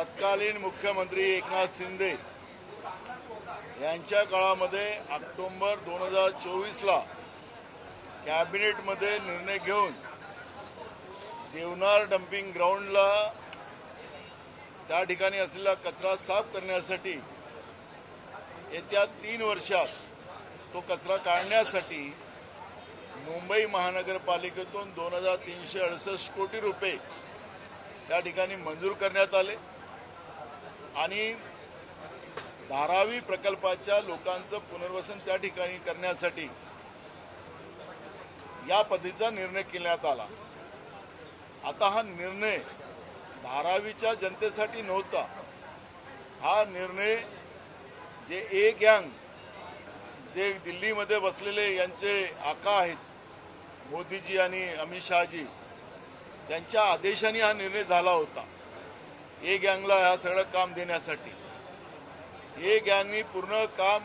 तत्कालीन मुख्यमंत्री एकनाथ शिंदे यांच्या काळामध्ये ऑक्टोंबर दोन हजार चोवीसला कॅबिनेटमध्ये निर्णय घेऊन देवनार डम्पिंग ग्राउंडला त्या ठिकाणी असलेला कचरा साफ करण्यासाठी येत्या तीन वर्षात तो कचरा काढण्यासाठी मुंबई महानगरपालिकेतून दोन हजार तीनशे अडुसष्ट कोटी रुपये त्या ठिकाणी मंजूर करण्यात आले. आणि धारावी प्रकल्पाच्या लोकांचं पुनर्वसन त्या ठिकाणी करण्यासाठी या पद्धतीचा निर्णय घेण्यात आला. आता हा निर्णय धारावीच्या जनतेसाठी नव्हता. हा निर्णय जे ए गँग जे दिल्लीमध्ये बसलेले यांचे आका आहेत मोदीजी आणि अमित शहाजी त्यांच्या आदेशाने हा निर्णय झाला होता. ए गँगला ह्या सगळं काम देण्यासाठी. ए गँगनी पूर्ण काम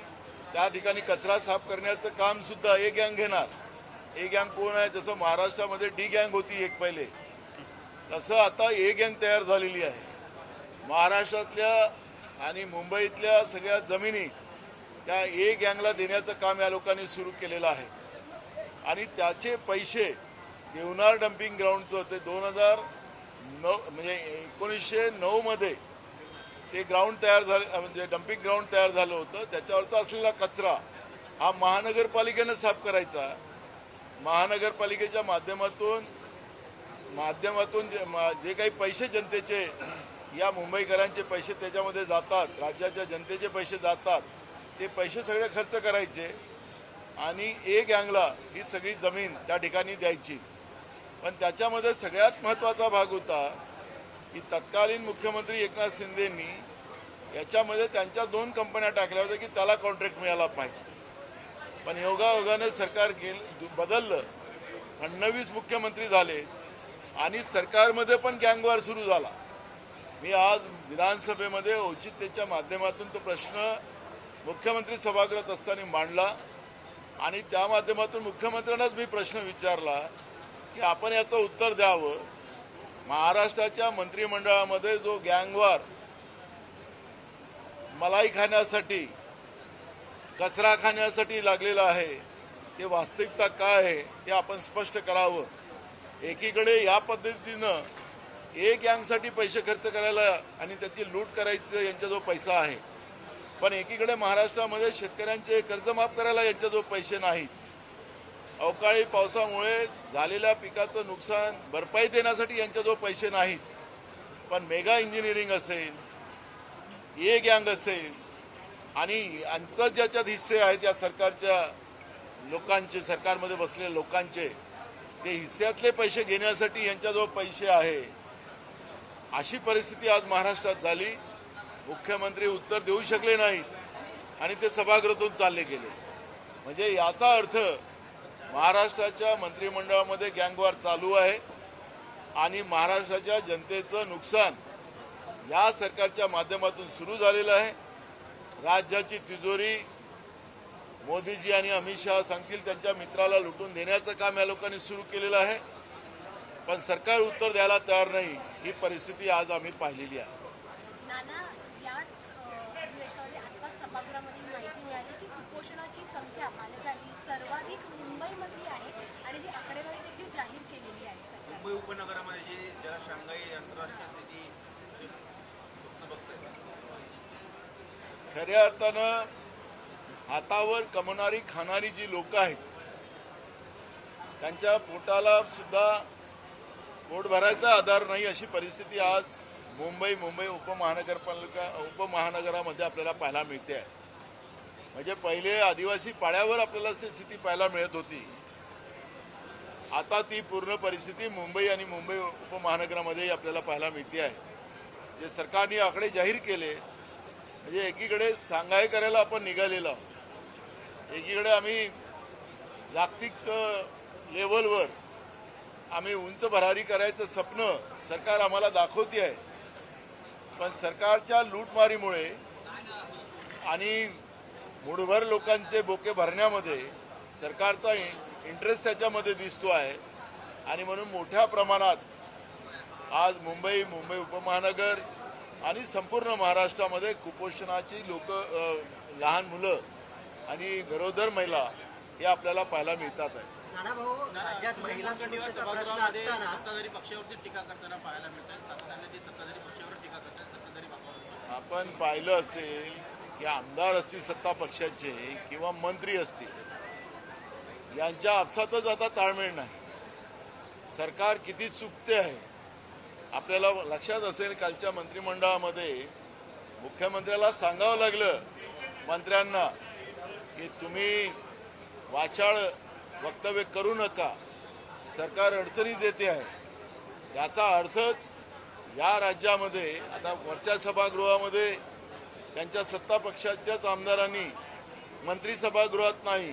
त्या ठिकाणी कचरा साफ करण्याचं काम सुद्धा ए गँग घेणार. ए गँग कोण आहे? जसं महाराष्ट्रामध्ये डी गँग होती एक पहिले. तसं आता ए गँग तयार झालेली आहे. महाराष्ट्रातल्या आणि मुंबईतल्या सगळ्या जमिनी त्या ए गँगला देण्याचं काम या लोकांनी सुरू केलेलं आहे. आणि त्याचे पैसे देवनार डम्पिंग ग्राउंडचं ते दोन हजार नऊ म्हणजे एकोणीसशे नऊमध्ये ते ग्राउंड तयार झाले म्हणजे डम्पिंग ग्राउंड तयार झालं होतं. त्याच्यावरचा असलेला कचरा हा महानगरपालिकेनं साफ करायचा. महानगरपालिकेच्या माध्यमातून माध्यमातून जे मा- जे काही पैसे जनतेचे या मुंबईकरांचे पैसे त्याच्यामध्ये जातात राज्याच्या जनतेचे पैसे जातात ते पैसे सगळे खर्च करायचे आणि एक अँगला ही सगळी जमीन त्या ठिकाणी द्यायची. पण त्याच्यामध्ये सगळ्यात महत्त्वाचा भाग होता की तत्कालीन मुख्यमंत्री एकनाथ शिंदेंनी याच्यामध्ये त्यांच्या दोन कंपन्या टाकल्या होत्या की त्याला कॉन्ट्रॅक्ट मिळाला पाहिजे. पण योगायोगाने सरकार गेल बदललं. फडणवीस मुख्यमंत्री झाले आणि सरकारमध्ये पण गँगवार सुरू झाला. मी आज विधानसभेमध्ये औचित्याच्या माध्यमातून तो प्रश्न मुख्यमंत्री सभागृहात असताना मांडला आणि त्या माध्यमातून मुख्यमंत्र्यांनाच मी प्रश्न विचारला की आपण याचं उत्तर द्यावं. महाराष्ट्राच्या मंत्रिमंडळामध्ये जो गँगवार मलाई खाण्यासाठी कचरा खाण्यासाठी लागलेला आहे ते वास्तविकता काय आहे ते आपण स्पष्ट करावं. एकीकडे या पद्धतीनं एक गँगसाठी पैसे खर्च करायला आणि त्याची लूट करायचं यांचा जो पैसा आहे. पण एकीकडे महाराष्ट्रामध्ये शेतकऱ्यांचे कर्ज माफ करायला यांच्याजवळ पैसे नाहीत. अवकाळी पावसामुळे झालेल्या पिकाचं नुकसान भरपाई देण्यासाठी यांच्याजवळ पैसे नाहीत. पण मेगा इंजिनिअरिंग असेल ए गँग असेल आणि यांचं ज्याच्यात हिस्से आहेत या सरकारच्या लोकांचे सरकारमध्ये बसलेल्या लोकांचे ते हिस्स्यातले पैसे घेण्यासाठी यांच्याजवळ पैसे आहे. अशी परिस्थिती आज महाराष्ट्रात झाली. मुख्यमंत्री उत्तर देऊ शकले नाहीत आणि ते सभागृहातून चालले गेले. म्हणजे याचा अर्थ महाराष्ट्राच्या मंत्रिमंडळामध्ये गँगवार चालू आहे आणि महाराष्ट्राच्या जनतेचं नुकसान या सरकारच्या माध्यमातून सुरू झालेलं आहे. राज्याची तिजोरी मोदीजी आणि अमित शहा सांगतील त्यांच्या मित्राला लुटून देण्याचं काम या लोकांनी सुरू केलेलं आहे. पण सरकार उत्तर द्यायला तयार नाही ही परिस्थिती आज आम्ही पाहिलेली आहे. अधिवेशनामध्ये माहिती मिळाली की कुपोषणाची संख्या बालकांची सर्वाधिक मुंबईमधली आहे आणि ती आकडेवारी देखील जाहीर केलेली आहे सरकारने. मुंबई उपनगरामध्ये जे ज्याला शांघाई आंतरराष्ट्रीय सिटी जे स्वप्न बघताय खऱ्या अर्थानं हातावर कमवणारी खाणारी जी लोक आहेत त्यांच्या पोटाला सुद्धा पोट भरायचा आधार नाही अशी परिस्थिती आज मुंबई मुंबई उपमहानगरपालिका उपमहानगरामध्ये आपल्याला पाहायला मिळते. आहे म्हणजे पहिले आदिवासी पाड्यावर आपल्याला ती स्थिती पाहायला मिळत होती. आता ती पूर्ण परिस्थिती मुंबई आणि मुंबई उपमहानगरामध्ये आपल्याला पाहायला मिळते आहे. जे सरकारने आकडे जाहीर केले म्हणजे एकीकडे सांगाय करायला आपण निघालेलो आहोत. एकीकडे आम्ही जागतिक लेवलवर आम्ही उंच भरारी करायचं स्वप्न सरकार आम्हाला दाखवते आहे. पण सरकारच्या लूटमारीमुळे आणि मुठभर लोकांचे बोके भरण्यामध्ये सरकारचा इंटरेस्ट त्याच्यामध्ये दिसतो आहे. आणि म्हणून मोठ्या प्रमाणात आज मुंबई मुंबई उपमहानगर आणि संपूर्ण महाराष्ट्रामध्ये कुपोषणाची लोक लहान मुलं आणि गरोदर महिला हे आपल्याला पाहायला मिळतात आहे. नाना भाऊ राज्यात महिला मुनगंटीवार सुरक्षेचा प्रश्न सभागृहामध्ये असताना सत्ताधारी पक्षावरती टीका करताना पाहायला मिळतात. सातत्याने ते सत्ताधारी पक्षावर टीका करतात सत्ताधारी पक्षावर आपण पाहिलं असेल की आमदार असतील सत्ता पक्षाचे किंवा मंत्री असतील यांच्या आपसातच आता ताळमेळ नाही. सरकार किती चुकते आहे आपल्याला लक्षात असेल कालच्या मंत्रिमंडळामध्ये मुख्यमंत्र्याला सांगावं लागलं मंत्र्यांना की तुम्ही वाचाळ वक्तव्य करू नका. सरकार अडचणीत येते आहे. याचा अर्थच या राज्यामध्ये आता वरच्या सभागृहामध्ये त्यांच्या सत्ता पक्षाच्याच आमदारांनी मंत्री सभागृहात नाही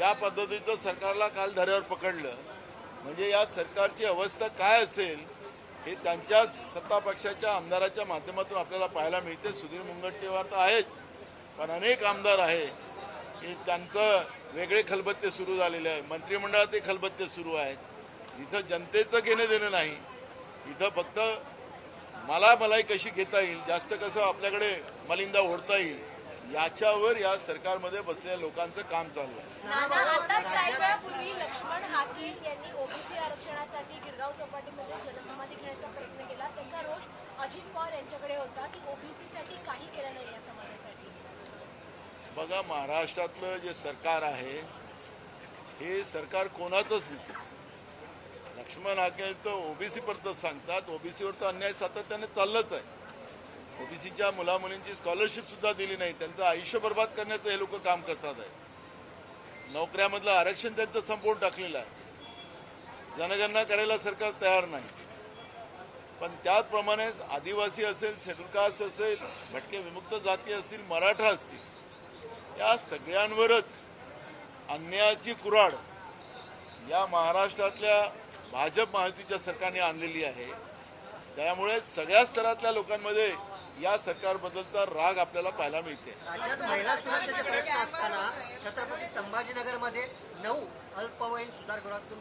या पद्धतीचं सरकारला काल धाऱ्यावर पकडलं. म्हणजे या सरकारची अवस्था काय असेल हे त्यांच्याच सत्ता पक्षाच्या आमदाराच्या माध्यमातून आपल्याला पाहायला मिळते. सुधीर मुनगंटीवार तर आहेच पण अनेक आमदार आहे. की त्यांचं वेगळे खलबत्ते सुरू झालेले आहे. मंत्रिमंडळात ते खलबत्ते सुरू आहेत इथं जनतेचं घेणं देणं नाही. इथं फक्त मला मलाई कशी घेता येईल जास्त कसं आपल्याकडे मलिंदा ओढता येईल याच्यावर या सरकारमध्ये बसलेल्या लोकांचं काम चालू आहे. बघा महाराष्ट्रातलं जे सरकार आहे हे सरकार कोणाचंच नाही. लक्ष्मण हाके तर ओबीसी पर्यंत सांगतात. ओबीसीवर तर अन्याय सातत्याने चाललंच आहे. ओबीसीच्या मुलामुलींची स्कॉलरशिप सुद्धा दिली नाही. त्यांचं आयुष्य बर्बाद करण्याचं हे लोक काम करतात आहे. नोकऱ्यामधलं आरक्षण त्यांचं संपवून टाकलेलं आहे. जनगणना करायला सरकार तयार नाही. पण त्याचप्रमाणेच आदिवासी असेल शेड्यूल कास्ट असेल भटके विमुक्त जाती असतील मराठा असतील या सगळ्यांवरच अन्यायाची कुऱ्हाड या महाराष्ट्रातल्या भाजप महायुतीच्या सरकारने आणलेली आहे. त्यामुळे सगळ्या स्तरातल्या लोकांमध्ये या सरकारबद्दलचा राग आपल्याला पाहायला मिळते. राज्यात महिला सुरक्षेचे प्रश्न असताना छत्रपती संभाजीनगरमध्ये नऊ अल्पवयीन सुधारगृहातून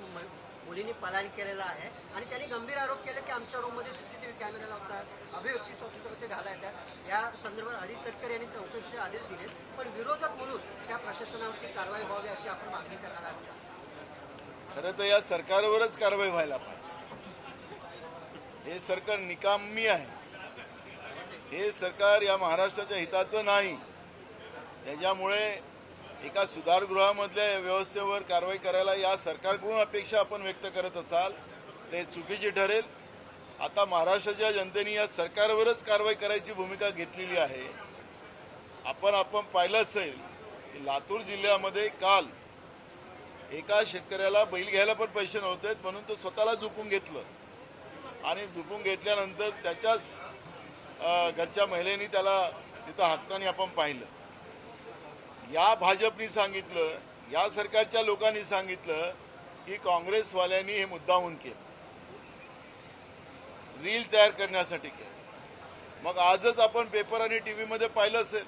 मुलींनी पलायन केलेलं आहे. आणि त्यांनी गंभीर आरोप केले की आमच्या रूममध्ये सीसीटीव्ही कॅमेरे लावतात अभिव्यक्ती स्वातंत्र्य घालायतात या संदर्भात अनिल तटकरे यांनी चौकशीचे आदेश दिले. पण विरोधक म्हणून त्या प्रशासनावरती कारवाई व्हावी अशी आपण मागणी करणार आहात. खरं तर या सरकारवरच कारवाई व्हायला पाहिजे. हे सरकार निकामी आहे. हे सरकार या महाराष्ट्राच्या हिताचं नाही. त्याच्यामुळे एका सुधारगृहामधल्या व्यवस्थेवर कारवाई करायला या सरकारकडून अपेक्षा आपण व्यक्त करत असाल ते चुकीची ठरेल. आता महाराष्ट्राच्या जनतेने या सरकारवरच कारवाई करायची भूमिका घेतलेली आहे. आपण आपण पाहिलं असेल की लातूर जिल्ह्यामध्ये काल एका शेतकऱ्याला बैल घ्यायला पण पैसे नव्हते म्हणून तो स्वतःला झोपून घेतलं. आणि झोपून घेतल्यानंतर त्याच्याच घरच्या महिलेनी त्याला तिथं हाकताना आपण पाहिलं. या भाजपनी सांगितलं या सरकारच्या लोकांनी सांगितलं की काँग्रेसवाल्यांनी हे मुद्दाहून केलं. रील तयार करण्यासाठी केलं. मग आजच आपण पेपर आणि टी व्हीमध्ये पाहिलं असेल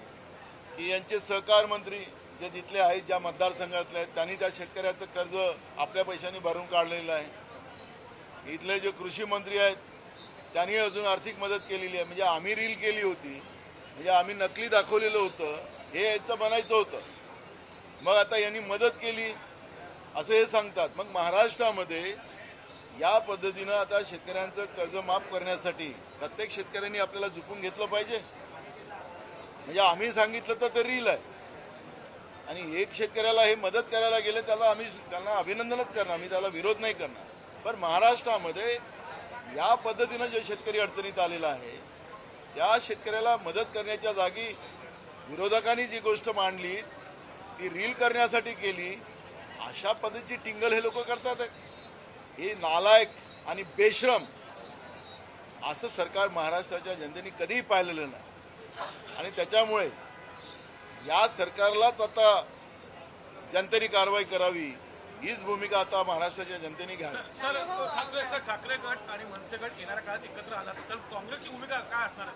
की यांचे सहकार मंत्री जे तिथले आहेत ज्या मतदारसंघातले आहेत त्यांनी त्या शेतकऱ्याचं कर्ज आपल्या पैशांनी भरून काढलेलं आहे. इथले जे कृषी मंत्री आहेत त्यांनी अजून आर्थिक मदत केलेली आहे. म्हणजे आम्ही रील केली होती. म्हणजे आम्ही नकली दाखवलेलं होतं. हे याचं बनायचं होतं. मग आता यांनी मदत केली. असं हे सांगतात. मग महाराष्ट्रामध्ये या पद्धतीनं आता शेतकऱ्यांचं कर्ज माफ करण्यासाठी प्रत्येक शेतकऱ्यांनी आपल्याला झुकून घेतलं पाहिजे. म्हणजे आम्ही सांगितलं तर ते रील आहे. आणि एक शेतकऱ्याला हे मदत करायला गेले त्याला आम्ही त्यांना अभिनंदनच करणार. आम्ही त्याला विरोध नाही करणार. पण महाराष्ट्रामध्ये या पद्धतीनं जे शेतकरी अडचणीत आलेला आहे त्या शेतकऱ्याला मदत करण्याच्या जागी विरोधकांनी जी गोष्ट मांडली ती रील करण्यासाठी केली अशा पद्धतीची टिंगल हे लोक करतात. हे नालायक आणि बेश्रम असं सरकार महाराष्ट्राच्या जनतेने कधीही पाहिलेलं नाही. आणि त्याच्यामुळे या सरकारलाच आता जनतेने कारवाई करावी हीच भूमिका आता महाराष्ट्राच्या जनतेने घ्यावी. सर ठाकरे सर ठाकरे गट आणि मनसे गट येणाऱ्या काळात एकत्र आला तर काँग्रेसची भूमिका काय असणार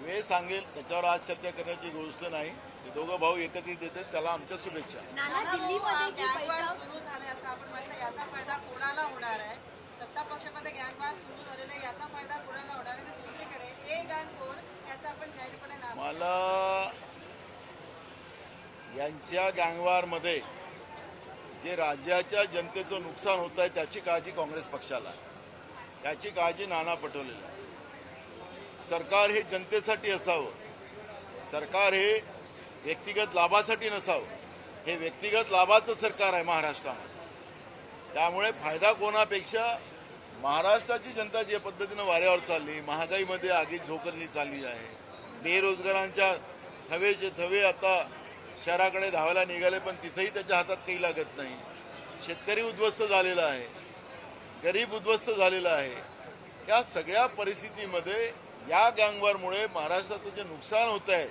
वेळ सांगेल त्याच्यावर आज चर्चा करण्याची गोष्ट नाही. ते दोघं भाऊ एकत्रित येतात त्याला आमच्या शुभेच्छा. नाना दिल्लीमध्ये जी गँगवार बैठक सुरू झाले असं आपण म्हटलं याचा फायदा कोणाला होणार आहे? सत्ता पक्षामध्ये गँगवार सुरू झालेला आहे याचा फायदा कोणाला होणार आहे? तर दुसरीकडे एक उमेदवार कोण याचा आपण जाहीरपणे नाव मला यांच्या गँगवारमध्ये जे राज्याच्या जनतेचं नुकसान होत आहे त्याची काळजी काँग्रेस पक्षाला आहे. त्याची काळजी नाना पटोलेला आहे. सरकार हे जनतेसाठी असावं सरकार हे व्यक्तिगत लाभासाठी नसावं हे व्यक्तिगत लाभाचं सरकार आहे महाराष्ट्रामध्ये त्यामुळे फायदा कोणापेक्षा महाराष्ट्राची जनता ज्या पद्धतीनं वाऱ्यावर चालली महागाईमध्ये आगीत झोकरणी चालली आहे बेरोजगारांच्या थवेचे थवे आता शहराकडे धावायला निघाले पण तिथेही त्याच्या हातात काही लागत नाही. शेतकरी उद्ध्वस्त झालेला आहे. गरीब उद्ध्वस्त झालेला आहे. या सगळ्या परिस्थितीमध्ये या गँगवरमुळे महाराष्ट्राचं जे नुकसान होत आहे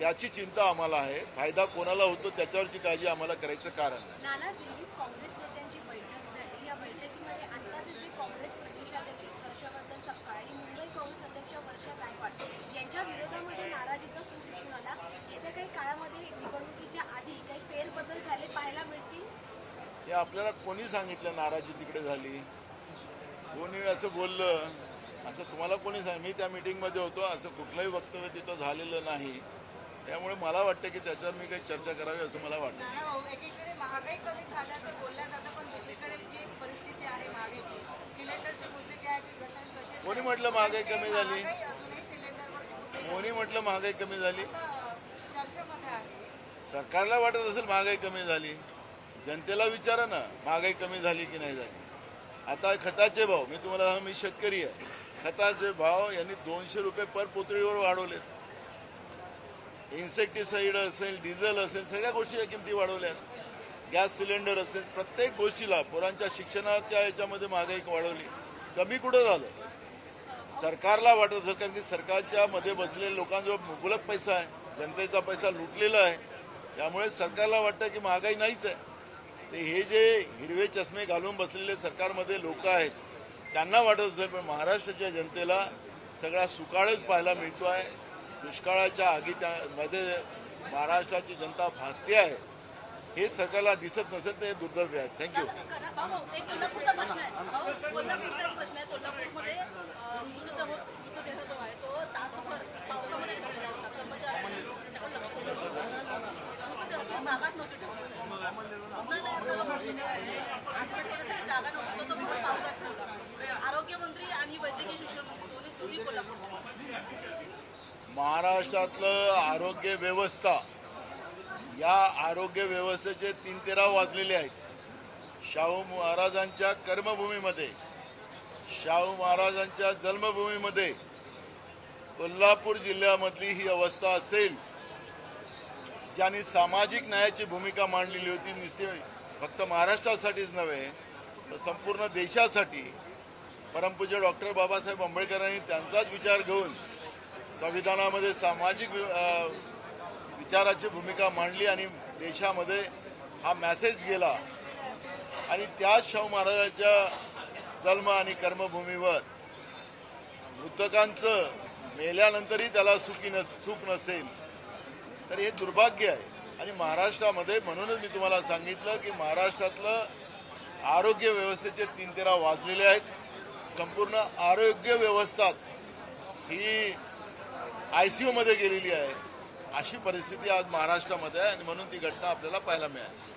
त्याची चिंता आम्हाला आहे. फायदा कोणाला होतो त्याच्यावरची काळजी आम्हाला करायचं कारण नाही कळले की काँग्रेस आत्ताचे जे काँग्रेस प्रदेशाध्यक्ष हर्षवर्धन सपकाळ आणि मुंबई काँग्रेस अध्यक्ष वर्षा गायकवाड यांच्या विरोधामध्ये नाराजीचा सूर दिसून आला. येत्या काही काळामध्ये निवडणुकीच्या आधी काही फेरबदल झाले पाहायला मिळतील? हे आपल्याला कोणी सांगितलं नाराजी तिकडे झाली? कोणी असं बोललं? असं तुम्हाला कोणी सांग मी त्या मीटिंगमध्ये होतो असं कुठलंही वक्तव्य तिथं झालेलं नाही. त्यामुळे मला वाटतं की त्याच्यावर मी काही चर्चा करावी असं मला वाटतं. एकीकडे महागाई कमी झाल्याचं बोलल्या जातं पण दुसरीकडे जी परिस्थिती आहे महागाईची सिलेंडरची मुद्दे जे आहे ते जशाच तसे कोणी म्हटलं महागाई कमी झाली? अजूनही सिलेंडरवरती कोणी म्हटलं महागाई कमी झाली? असं चर्चेमध्ये आहे. सरकारला वाटत असेल महागाई कमी झाली. जनतेला विचारा ना महागाई कमी झाली की नाही झाली. आता खताचे भाव मी तुम्हाला मी शेतकरी आहे. खताचे भाव यांनी दोनशे रुपये पर पोतळीवर वाढवलेत. इन्सेक्टिसाईड असेल डिझेल असेल सगळ्या गोष्टीच्या किमती वाढवल्यात. गॅस सिलेंडर असेल प्रत्येक गोष्टीला पोरांच्या शिक्षणाच्या याच्यामध्ये महागाई वाढवली. कमी कुठं झालं? सरकारला वाटत असेल कारण की सरकारच्या मध्ये बसलेल्या लोकांजवळ मुबलक पैसा आहे जनतेचा पैसा लुटलेला आहे. त्यामुळे सरकारला वाटतं की महागाई नाहीच आहे. ते हे जे हिरवे चष्मे घालून बसलेले सरकारमध्ये लोक आहेत त्यांना वाटत असेल पण महाराष्ट्राच्या जनतेला सगळा सुकाळच पाहायला मिळतो आहे दुष्काळाच्या आगी मध्ये महाराष्ट्राची जनता भासते आहे. हे सरकारला दिसत नसेल तर हे दुर्दैव आहे. थँक्यू आरोग्यमंत्री आणि वैद्यकीय शिक्षण मंत्री दोन्ही दोन्ही कोल्हापूर महाराष्ट्रातलं आरोग्य व्यवस्था या आरोग्य व्यवस्थेचे तीन तेरा वाजलेले आहेत. शाहू महाराजांच्या कर्मभूमीमध्ये शाहू महाराजांच्या जन्मभूमीमध्ये कोल्हापूर जिल्ह्यामधली ही अवस्था असेल ज्यांनी सामाजिक न्यायाची भूमिका मांडलेली होती नुसती फक्त महाराष्ट्रासाठीच नव्हे तर संपूर्ण देशासाठी परमपूज्य डॉक्टर बाबासाहेब आंबेडकरांनी त्यांचाच विचार घेऊन संविधानामध्ये सामाजिक विचाराची भूमिका मांडली आणि देशामध्ये हा मॅसेज गेला. आणि त्याच शाहू महाराजांच्या जन्म आणि कर्मभूमीवर मृतकांचं मेल्यानंतरही त्याला सुखी नस सुख नसेल. तर हे दुर्भाग्य आहे. आणि महाराष्ट्रामध्ये म्हणूनच मी तुम्हाला सांगितलं की महाराष्ट्रातलं आरोग्य व्यवस्थेचे तीन तेरा वाजलेले आहेत. संपूर्ण आरोग्य व्यवस्थाच ही आय सी यूमध्ये गेलेली आहे. अशी परिस्थिती आज महाराष्ट्रामध्ये आहे आणि म्हणून ती घटना आपल्याला पाहायला मिळाली.